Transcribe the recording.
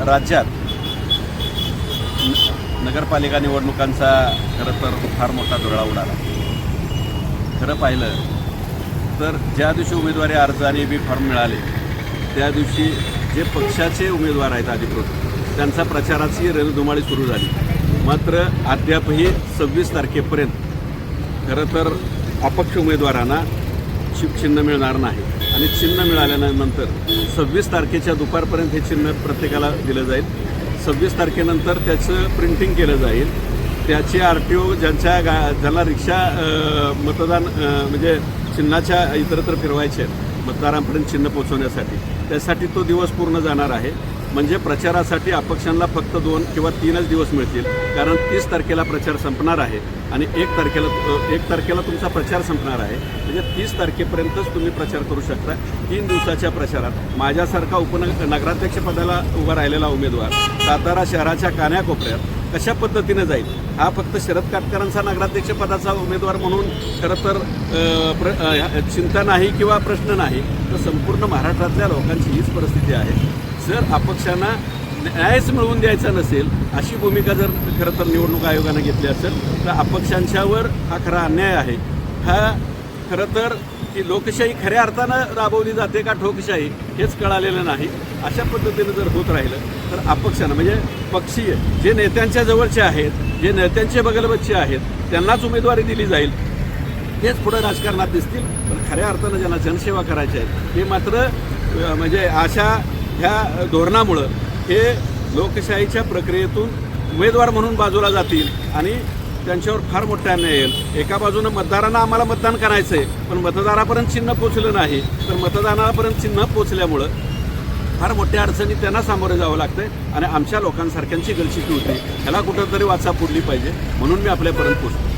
राज्यात न- नगरपालिका निवडणुकांचा खरं तर फार मोठा दुरळा उडाला. खरं पाहिलं तर ज्या दिवशी उमेदवारी अर्ज आणि बी फॉर्म मिळाले त्या दिवशी जे पक्षाचे उमेदवार आहेत अधिकृत त्यांचा प्रचाराची रणधुमाळी सुरू झाली. मात्र अद्यापही सव्वीस तारखेपर्यंत खरं तर अपक्ष उमेदवारांना शिवचिन्ह मिळणार नाही. आणि चिन्ह मिळाल्यानंतर सव्वीस तारखेच्या दुपारपर्यंत हे चिन्ह प्रत्येकाला दिलं जाईल. सव्वीस तारखेनंतर त्याचं प्रिंटिंग केलं जाईल. त्याचे आर टी ओ ज्यांच्या गा ज्यांना रिक्षा मतदान म्हणजे चिन्हाच्या इतरत्र फिरवायचे आहेत मतदारांपर्यंत चिन्ह पोहोचवण्यासाठी. त्यासाठी तो दिवस पूर्ण जाणार आहे. म्हणजे प्रचारासाठी अपक्षांना फक्त दोन किंवा तीनच दिवस मिळतील. कारण तीस तारखेला प्रचार संपणार आहे आणि एक तारखेला एक तारखेला तुमचा प्रचार संपणार आहे. म्हणजे तीस तारखेपर्यंतच तुम्ही प्रचार करू शकता. तीन दिवसाच्या प्रचारात. माझ्यासारखा उपन नगराध्यक्षपदाला उभा राहिलेला उमेदवार सातारा शहराच्या कान्याकोपऱ्यात कशा पद्धतीने जाईल? हा फक्त शरद काटकरांचा नगराध्यक्ष पदाचा उमेदवार म्हणून खरं तर प्र ह्या- चिंता नाही किंवा प्रश्न नाही. तर संपूर्ण महाराष्ट्रातल्या लोकांची हीच परिस्थिती आहे. जर अपक्षांना न्यायच मिळवून द्यायचा नसेल अशी भूमिका जर खरं तर निवडणूक आयोगानं घेतली असेल तर अपक्षांच्यावर हा खरा अन्याय आहे. हा खरं तर की लोकशाही खऱ्या अर्थानं राबवली जाते का ठोकशाही हेच कळालेलं नाही. अशा पद्धतीनं जर होत राहिलं तर अपक्षानं म्हणजे पक्षीय जे नेत्यांच्या जवळचे आहेत जे नेत्यांचे बगलबच्चे आहेत त्यांनाच उमेदवारी दिली जाईल. तेच पुढे राजकारणात दिसतील पण खऱ्या अर्थानं ज्यांना जनसेवा करायची आहे हे मात्र म्हणजे अशा ह्या धोरणामुळं हे लोकशाहीच्या प्रक्रियेतून उमेदवार म्हणून बाजूला जातील आणि त्यांच्यावर फार मोठा अन्याय येईल. एका बाजूनं मतदारांना आम्हाला मतदान करायचं आहे पण मतदारापर्यंत चिन्ह पोचलं नाही. तर मतदानापर्यंत चिन्ह पोचल्यामुळं फार मोठ्या अडचणी त्यांना सामोरे जावं लागतंय आणि आमच्या लोकांसारख्यांची गलशिकी होती. ह्याला कुठंतरी वाचा पुरली पाहिजे म्हणून मी आपल्यापर्यंत पोचतो